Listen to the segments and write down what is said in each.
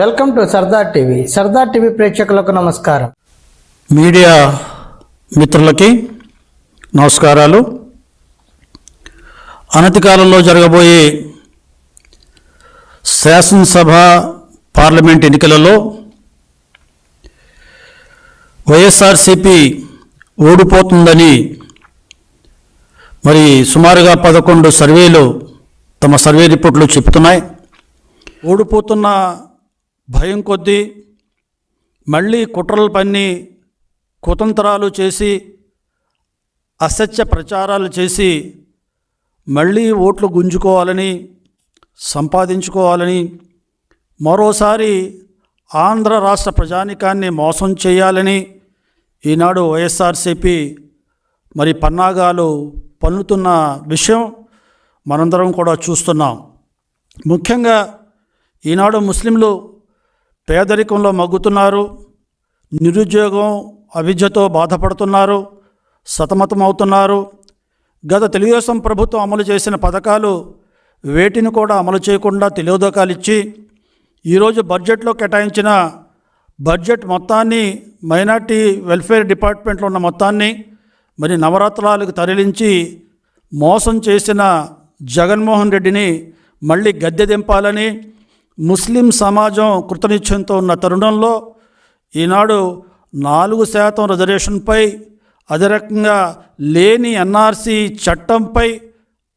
Welcome to Sardar TV. Sardar TV ప్రేక్షకులకు నమస్కారం. Media మిత్రులకి నమస్కారాలు. అనతి కాలంలో జరగబోయే శాసనసభ పార్లమెంట్ ఎన్నికలలో వైఎస్ఆర్సిపి ఓడిపోతుందని మరి సుమారుగా పదకొండు సర్వేలు తమ సర్వే రిపోర్ట్లు చెప్తున్నాయి ఓడిపోతున్న భయం కొద్దీ మళ్ళీ కుట్రలు పన్ని కుతంత్రాలు చేసి అసత్య ప్రచారాలు చేసి మళ్ళీ ఓట్లు గుంజుకోవాలని సంపాదించుకోవాలని మరోసారి ఆంధ్ర రాష్ట్ర ప్రజానికాన్ని మోసం చేయాలని ఈనాడు వైఎస్ఆర్సిపి మరి పన్నాగాలు పన్నుతున్న విషయం మనందరం కూడా చూస్తున్నాం. ముఖ్యంగా ఈనాడు ముస్లింలు పేదరికంలో మగ్గుతున్నారు నిరుద్యోగం అవిద్యతో బాధపడుతున్నారు సతమతమవుతున్నారు. గత తెలుగుదేశం ప్రభుత్వం అమలు చేసిన పథకాలు వేటిని కూడా అమలు చేయకుండా తెలియోదకాలు ఇచ్చి ఈరోజు బడ్జెట్లో కేటాయించిన బడ్జెట్ మొత్తాన్ని మైనార్టీ వెల్ఫేర్ డిపార్ట్మెంట్లో ఉన్న మొత్తాన్ని మరి నవరాత్రాలకు తరలించి మోసం చేసిన జగన్మోహన్ రెడ్డిని మళ్ళీ గద్దె దింపాలని ముస్లిం సమాజం కృతనిశ్చయంతో ఉన్న తరుణంలో ఈనాడు నాలుగు శాతం రిజర్వేషన్పై అదే రకంగా లేని ఎన్ఆర్సి చట్టంపై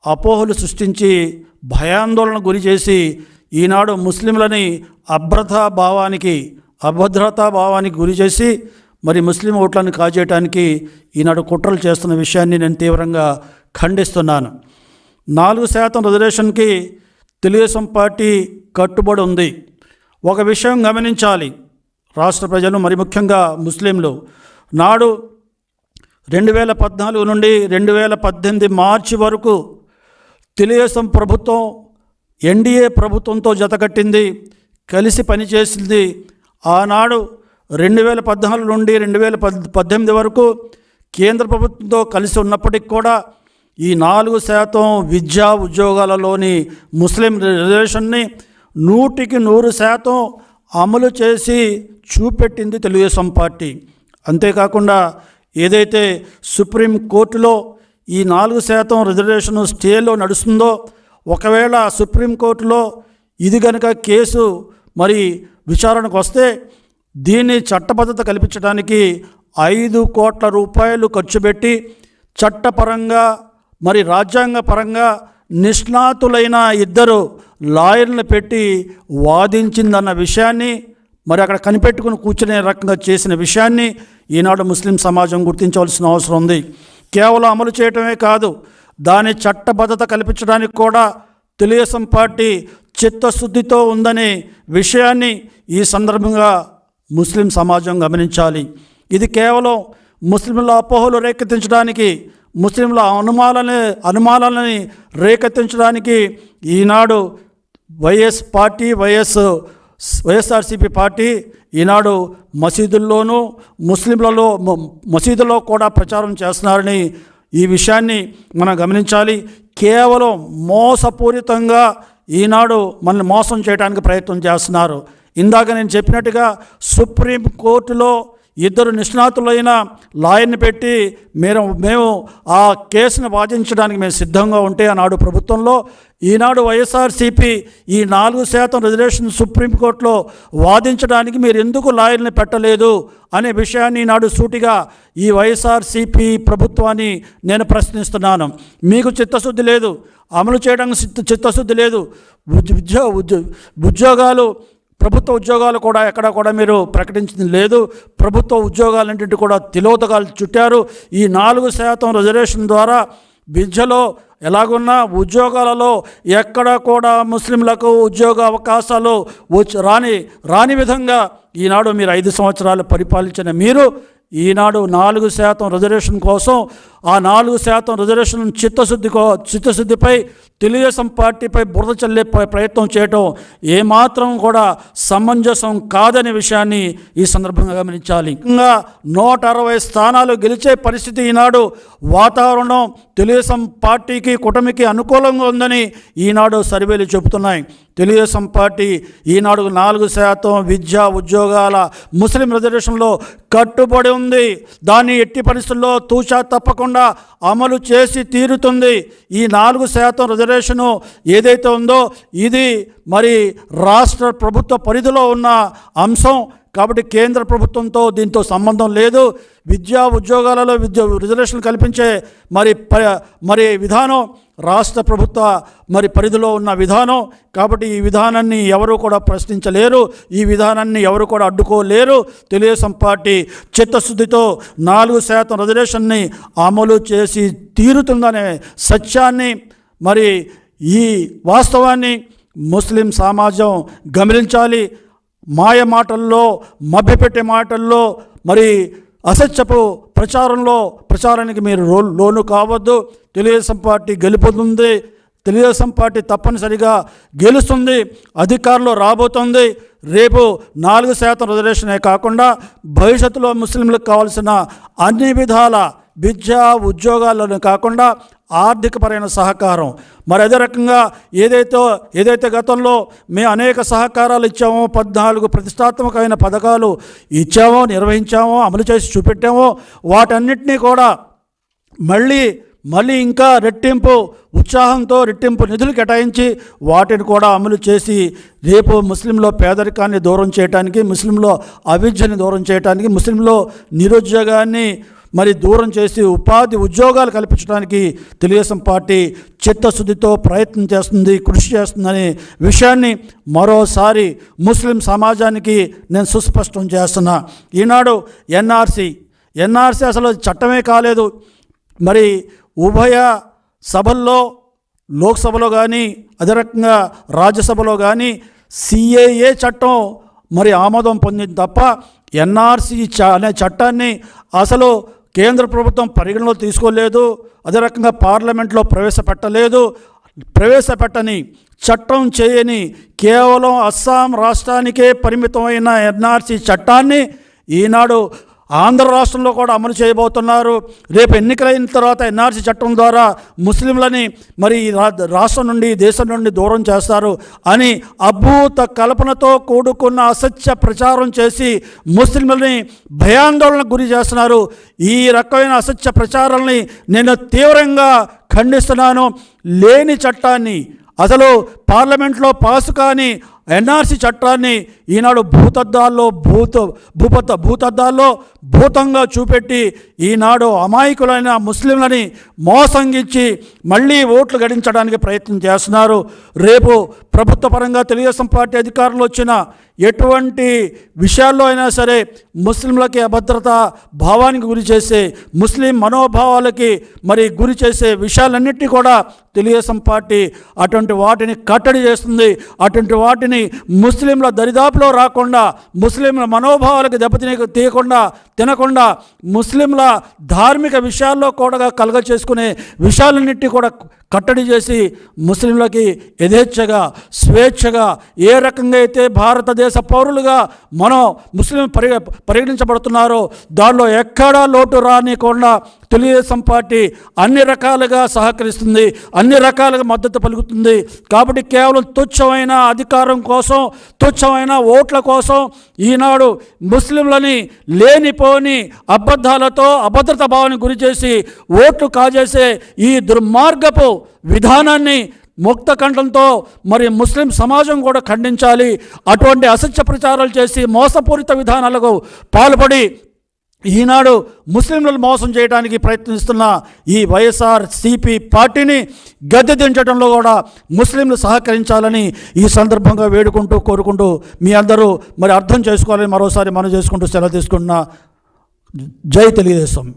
అపోహలు సృష్టించి భయాందోళన గురి చేసి ఈనాడు ముస్లింలని అభ్రతా భావానికి అభద్రతా భావానికి గురి చేసి మరి ముస్లిం ఓట్లను కాజేయటానికి ఈనాడు కుట్రలు చేస్తున్న విషయాన్ని నేను తీవ్రంగా ఖండిస్తున్నాను. నాలుగు శాతం రిజర్వేషన్కి తెలుగుదేశం పార్టీ కట్టుబడి ఉంది. ఒక విషయం గమనించాలి. రాష్ట్ర ప్రజలు మరి ముఖ్యంగా ముస్లింలు. నాడు రెండు వేల పద్నాలుగు నుండి రెండు వేల పద్దెనిమిది మార్చి వరకు తెలుగుదేశం ప్రభుత్వం ఎన్డీఏ ప్రభుత్వంతో జతకట్టింది కలిసి పనిచేసింది. ఆనాడు రెండు వేల పద్నాలుగు నుండి రెండు వేల పద్ పద్దెనిమిది వరకు కేంద్ర ప్రభుత్వంతో కలిసి ఉన్నప్పటికి కూడా ఈ నాలుగు శాతం విద్యా ఉద్యోగాలలోని ముస్లిం రిజర్వేషన్ని నూటికి నూరు శాతం అమలు చేసి చూపెట్టింది తెలుగుదేశం పార్టీ. అంతేకాకుండా ఏదైతే సుప్రీం కోర్టులో ఈ నాలుగు శాతం రిజర్వేషన్ స్టేలో నడుస్తుందో ఒకవేళ సుప్రీంకోర్టులో ఇది కనుక కేసు మరి విచారణకు వస్తే దీన్ని చట్టబద్ధత కల్పించడానికి ఐదు కోట్ల రూపాయలు ఖర్చు పెట్టి చట్టపరంగా మరి రాజ్యాంగ పరంగా నిష్ణాతులైన ఇద్దరు లాయర్లను పెట్టి వాదించిందన్న విషయాన్ని మరి అక్కడ కనిపెట్టుకుని కూర్చునే రకంగా చేసిన విషయాన్ని ఈనాడు ముస్లిం సమాజం గుర్తించవలసిన అవసరం ఉంది. కేవలం అమలు చేయటమే కాదు దాని చట్టబద్ధత కల్పించడానికి కూడా తెలుగుదేశం పార్టీ చిత్తశుద్ధితో ఉందనే విషయాన్ని ఈ సందర్భంగా ముస్లిం సమాజం గమనించాలి. ఇది కేవలం ముస్లింల అపోహలు రేకెత్తించడానికి ముస్లింల అనుమానాలని అనుమానాలని రేకెత్తించడానికి ఈనాడు YS party YS YSRCP party ఈనాడు మసీదుల్లోనూ ముస్లింలలో మసీదుల్లో కూడా ప్రచారం చేస్తున్నారని ఈ విషయాన్ని మనం గమనించాలి. కేవలం మోసపూరితంగా ఈనాడు మనల్ని మోసం చేయడానికి ప్రయత్నం చేస్తున్నారు. ఇందాక నేను చెప్పినట్టుగా సుప్రీం కోర్టులో ఇద్దరు నిష్ణాతులైన లాయర్ని పెట్టి మేము మేము ఆ కేసును వాదించడానికి మేము సిద్ధంగా ఉంటే ఆనాడు ప్రభుత్వంలో ఈనాడు వైఎస్ఆర్సీపీ ఈ నాలుగు శాతం రిజర్వేషన్ సుప్రీంకోర్టులో వాదించడానికి మీరు ఎందుకు లాయర్ని పెట్టలేదు అనే విషయాన్ని ఈనాడు సూటిగా ఈ వైఎస్ఆర్సీపీ ప్రభుత్వాన్ని నేను ప్రశ్నిస్తున్నాను. మీకు చిత్తశుద్ధి లేదు అమలు చేయడానికి చిత్త చిత్తశుద్ధి లేదు. ఉద్య- ఉద్యో ఉద్యో ఉద్యోగాలు ప్రభుత్వ ఉద్యోగాలు కూడా ఎక్కడ కూడా మీరు ప్రకటించింది లేదు. ప్రభుత్వ ఉద్యోగాలన్నింటి కూడా తిలోతకాలు చుట్టారు. ఈ నాలుగు శాతం రిజర్వేషన్ ద్వారా విద్యలో ఎలాగున్నా ఉద్యోగాలలో ఎక్కడ కూడా ముస్లింలకు ఉద్యోగ అవకాశాలు వచ్చి రాని రాని విధంగా ఈనాడు మీరు ఐదు సంవత్సరాలు పరిపాలించిన మీరు ఈనాడు నాలుగు శాతం రిజర్వేషన్ కోసం ఆ నాలుగు శాతం రిజర్వేషన్ చిత్తశుద్ధికో చిత్తశుద్ధిపై తెలుగుదేశం పార్టీపై బురద చల్లే ప్రయత్నం చేయటం ఏమాత్రం కూడా సమంజసం కాదనే విషయాన్ని ఈ సందర్భంగా గమనించాలి. ఇంకా నూట అరవై స్థానాలు గెలిచే పరిస్థితి ఈనాడు వాతావరణం తెలుగుదేశం పార్టీకి కూటమికి అనుకూలంగా ఉందని ఈనాడు సర్వేలు చెబుతున్నాయి. తెలుగుదేశం పార్టీ ఈనాడు నాలుగు శాతం విద్యా ఉద్యోగాల ముస్లిం రిజర్వేషన్లో కట్టుబడి ఉంది. దాన్ని ఎట్టి పరిస్థితుల్లో తూచా తప్పకుండా అమలు చేసి తీరుతుంది. ఈ నాలుగు శాతం రిజర్వేషను ఏదైతే ఉందో ఇది మరి రాష్ట్ర ప్రభుత్వ పరిధిలో ఉన్న అంశం. కాబట్టి కేంద్ర ప్రభుత్వంతో దీంతో సంబంధం లేదు. విద్యా ఉద్యోగాలలో విద్య రిజర్వేషన్ కల్పించే మరి ప మరి విధానం రాష్ట్ర ప్రభుత్వ మరి పరిధిలో ఉన్న విధానం. కాబట్టి ఈ విధానాన్ని ఎవరు కూడా ప్రశ్నించలేరు. ఈ విధానాన్ని ఎవరు కూడా అడ్డుకోలేరు. తెలుగుదేశం పార్టీ చిత్తశుద్ధితో నాలుగు శాతం రిజర్వేషన్ని అమలు చేసి తీరుతుందనే సత్యాన్ని మరి ఈ వాస్తవాన్ని ముస్లిం సమాజం గమనించాలి. మాయ మాటల్లో మభ్యపెట్టే మాటల్లో మరి అసత్యపు ప్రచారంలో ప్రచారానికి మీరు రో లోను కావద్దు. తెలుగుదేశం పార్టీ గెలుపుతుంది తెలుగుదేశం పార్టీ తప్పనిసరిగా గెలుస్తుంది. అధికారంలో రాబోతుంది. రేపు నాలుగు శాతం రిజర్వేషనే కాకుండా భవిష్యత్తులో ముస్లింలకు కావాల్సిన అన్ని విధాల విద్య ఉద్యోగాల్లోనే కాకుండా ఆర్థికపరమైన సహకారం. మరి అదే రకంగా ఏదైతే ఏదైతే గతంలో మేము అనేక సహకారాలు ఇచ్చామో పద్నాలుగు ప్రతిష్టాత్మకమైన పథకాలు ఇచ్చామో నిర్వహించామో అమలు చేసి చూపెట్టామో వాటన్నిటినీ కూడా మళ్ళీ మళ్ళీ ఇంకా రెట్టింపు ఉత్సాహంతో రెట్టింపు నిధులు కేటాయించి వాటిని కూడా అమలు చేసి రేపు ముస్లింలో పేదరికాన్ని దూరం చేయడానికి ముస్లింలో అవిద్యని దూరం చేయడానికి ముస్లింలో నిరుద్యోగాన్ని మరి దూరం చేసి ఉపాధి ఉద్యోగాలు కల్పించడానికి తెలుగుదేశం పార్టీ చిత్తశుద్ధితో ప్రయత్నం చేస్తుంది కృషి చేస్తుందనే విషయాన్ని మరోసారి ముస్లిం సమాజానికి నేను సుస్పష్టం చేస్తున్నా. ఈనాడు ఎన్ఆర్సి ఎన్ఆర్సి అసలు చట్టమే కాలేదు. మరి ఉభయ సభల్లో లోక్సభలో కానీ అదే రకంగా రాజ్యసభలో కానీ సిఏఏ చట్టం మరి ఆమోదం పొందింది తప్ప ఎన్ఆర్సీ చ అనే చట్టాన్ని అసలు కేంద్ర ప్రభుత్వం పరిగణలో తీసుకోలేదు అదే రకంగా పార్లమెంట్లో ప్రవేశపెట్టలేదు. ప్రవేశపెట్టని చట్టం చేయని కేవలం అస్సాం రాష్ట్రానికే పరిమితమైన ఎన్ఆర్సీ చట్టాన్ని ఈనాడు ఆంధ్ర రాష్ట్రంలో కూడా అమలు చేయబోతున్నారు. రేపు ఎన్నికలైన తర్వాత ఎన్ఆర్సీ చట్టం ద్వారా ముస్లింలని మరి ఈ రా- రాష్ట్రం నుండి దేశం నుండి దూరం చేస్తారు అని అభూత కల్పనతో కూడుకున్న అసత్య ప్రచారం చేసి ముస్లింలని భయాందోళనకు గురి చేస్తున్నారు. ఈ రకమైన అసత్య ప్రచారాలని నేను తీవ్రంగా ఖండిస్తున్నాను. లేని చట్టాన్ని అసలు పార్లమెంట్లో పాసు కాని ఎన్ఆర్సీ చట్టాన్ని ఈనాడు భూతద్దాల్లో భూత భూపత భూతద్దాల్లో భూతంగా చూపెట్టి ఈనాడు అమాయకులైన ముస్లింలని మోసంగిచ్చి మళ్ళీ ఓట్లు గడించడానికి ప్రయత్నం చేస్తున్నారు. రేపు ప్రభుత్వ పరంగా తెలుగుదేశం పార్టీ అధికారులు వచ్చిన ఎటువంటి విషయాల్లో అయినా సరే ముస్లింలకి అభద్రత భావానికి గురి చేసే ముస్లిం మనోభావాలకి మరి గురి చేసే విషయాలన్నింటినీ కూడా తెలుగుదేశం పార్టీ అటువంటి వాటిని కట్టడి చేస్తుంది. అటువంటి వాటిని ముస్లింల దరిదాపులో రాకుండా ముస్లింల మనోభావాలకు దెబ్బతినే తీయకుండా తినకుండా ముస్లింల ధార్మిక విషయాల్లో కూడా కలుగ చేసుకునే విషయాలన్నింటినీ కూడా కట్టడి చేసి ముస్లింలకి యథేచ్ఛగా స్వేచ్ఛగా ఏ రకంగా అయితే భారతదేశ పౌరులుగా మనం ముస్లిం పరిగ పరిగణించబడుతున్నారో దానిలో ఎక్కడా లోటు రానికుండా తెలుగుదేశం పార్టీ అన్ని రకాలుగా సహకరిస్తుంది అన్ని రకాలుగా మద్దతు పలుకుతుంది. కాబట్టి కేవలం తుచ్చమైన అధికారం కోసం తుచ్చమైన ఓట్ల కోసం ఈనాడు ముస్లింలని లేనిపోని అబద్ధాలతో అభద్రత భావానికి గురి చేసి ఓట్లు కాజేసే ఈ దుర్మార్గపు విధానాన్ని ముక్త కంఠంతో మరి ముస్లిం సమాజం కూడా ఖండించాలి. అటువంటి అసత్య ప్రచారాలు చేసి మోసపూరిత విధానాలకు పాల్పడి ఈనాడు ముస్లింలను మోసం చేయడానికి ప్రయత్నిస్తున్న ఈ వైఎస్ఆర్ సిపి పార్టీని గద్దె దించడంలో కూడా ముస్లింలు సహకరించాలని ఈ సందర్భంగా వేడుకుంటూ కోరుకుంటూ మీ అందరూ మరి అర్థం చేసుకోవాలని మరోసారి మనం చేసుకుంటూ సెలవు తీసుకుంటున్న. జై తెలుగుదేశం.